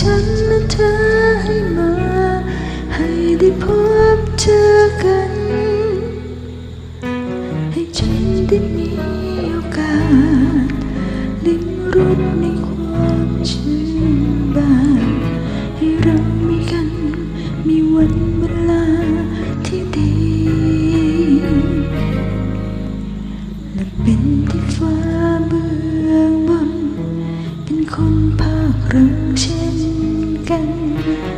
ฉันและเธอให้มา ให้ได้พบเจอกัน ให้ฉันได้มีโอกาสลิ้มรสในความชื่นบานให้เรามีกัน มีวันเวลาที่ดี และเป็นที่ฟ้าเบื้องบนเป็นคนภาคเรังเช่ again.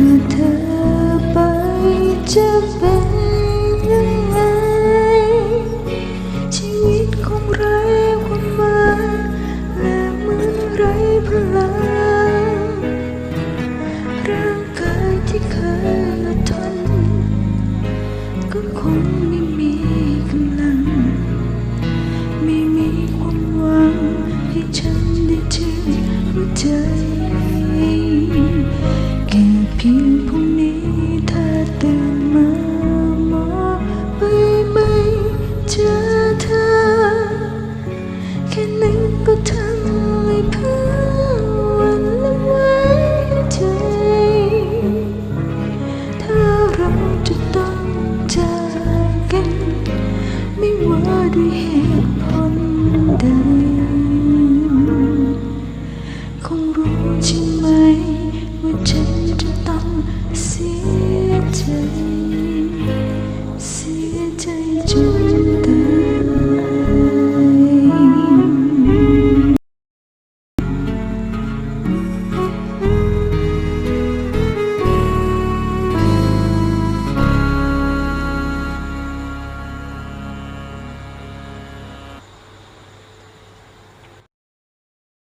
ากเธอไปจะเป็นยังไง ชีวิตคงไร้ความหมายและเหมือนไร้พลังร่างกายที่เคยอดทนก็คงมี looking